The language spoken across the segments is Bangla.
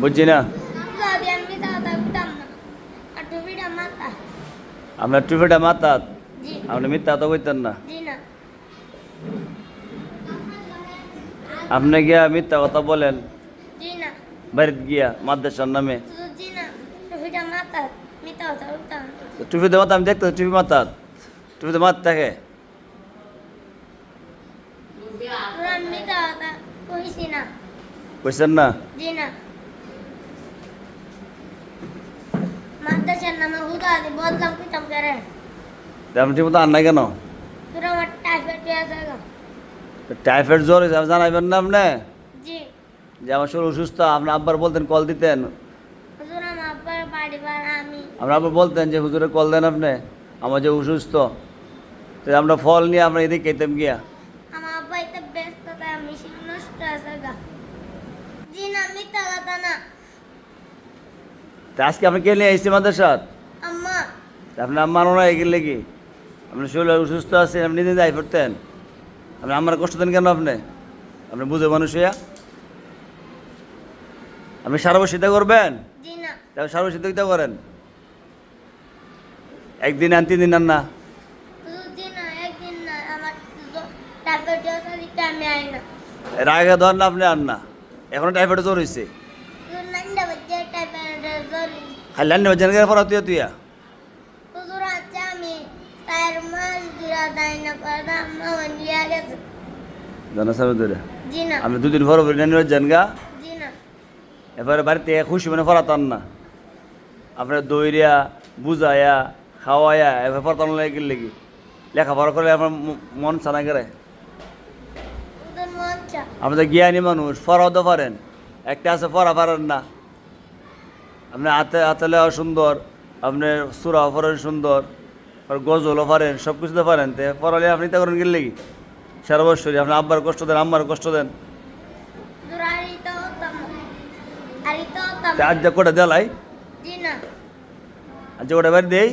বুঝছি না আপনার টুপিটা মাতাত জি। আপনি মিথ্যা তো কইতেন না। আপনি গিয়া মিথ্যা কথা বলেন। বাড়িতে গিয়া মাদ্রাসার নামে। টুপিতে মাথা আমি দেখতে টুপি মাতাত টুপিতে মাত থাকে। তোরা আমি মিথ্যা কথা কইছি না। বুঝছেন না? জি না। মাদ্রাসার নামে হুদা দি বদলাম কইতাম করে তা আপনি ঠিক মতো আন নাই কেন? তোরা আমার টাইফয়েড গো। টাইফয়েড জ্বর জানাইবেন না আপনি? জি। যে আমার শরীর অসুস্থ আপনি আব্বার বলতেন কল দিতেন। হুজুর আমার আব্বার বাড়ি বার আমি। আমরা বলতেন যে হুজুরে কল দেন আপনি আমার যে অসুস্থ। আমরা ফল নিয়ে আমরা এদিকে খেতাম গিয়া আমার আব্বা এতে ব্যস্ত তাই আমি শিখ নষ্ট আছে গা জি না মিথ্যা কথা না তা আজকে আপনি কে নিয়ে এসেছি আমাদের সাথে আম্মা ওরা এগিয়ে কি? আপনি শরীর অসুস্থ আছেন আপনি নিজে যাই পড়তেন। আপনি আমার কষ্ট দেন কেন আপনি? আপনি বুঝে মানুষ হইয়া। আপনি সার্বশিতা করবেন? তাহলে সার্বশিতা করেন? একদিন আন তিন দিন আন না? না। না না। আগে ধর না আপনি আন না। এখনও টাইফয়েড জ্বর হয়েছে আন্নি বাচ্চা গেলে পড়া তুই গেছে। জানা সাবে ধরে আপনি দুদিন পর পর নানি যান গা। জি না। এবারে বাড়িতে খুশি মানে পড়াতাম না। আপনার দইরিয়া বুঝায়া খাওয়ায়া এবার পড়াতাম লাগে লেগে। লেখাপড়া করলে আমার মন চানা করে আপনি তো জ্ঞানী মানুষ পড়াও তো পারেন। একটা আছে পড়া পারেন না। আপনি হাতে হাতে লেওয়া সুন্দর আপনি সুরাও পারেন সুন্দর আর গজলও পারেন সব কিছু তো পারেন। তে পড়ালে আপনি তা করেন গেলে কি? সর্বশ্বরী আপনি আব্বার কষ্ট দেন আম্মার কষ্ট দেন। আজ যা কোটা দেলাই আজ কোটা বাড়ি দেই?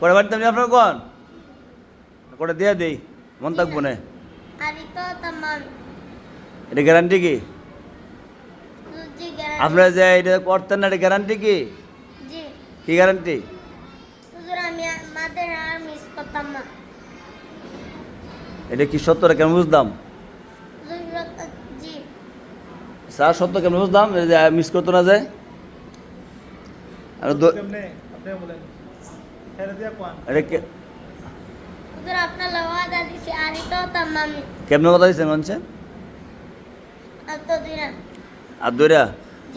কোটা বাড়িতে আমি আপনার কোন? কোটা দিয়ে দেই মন থাকব না। এটা গ্যারান্টি কি? আপনারা যে এটা করতেন না এটা গ্যারান্টি কি? কি গ্যারান্টি হুজুর আমি মাদের আর মিস করতাম না। এটা কি সত্যটা কেন বুঝতাম স্যার সত্য কেন বুঝতাম যে মিস করতো না যায় আর হুজুর আপনার লওয়াদা দিছি আর তো তামাম কেমনে কথা দিচ্ছেন মানছেন আর তো দিনা আর দৌড়া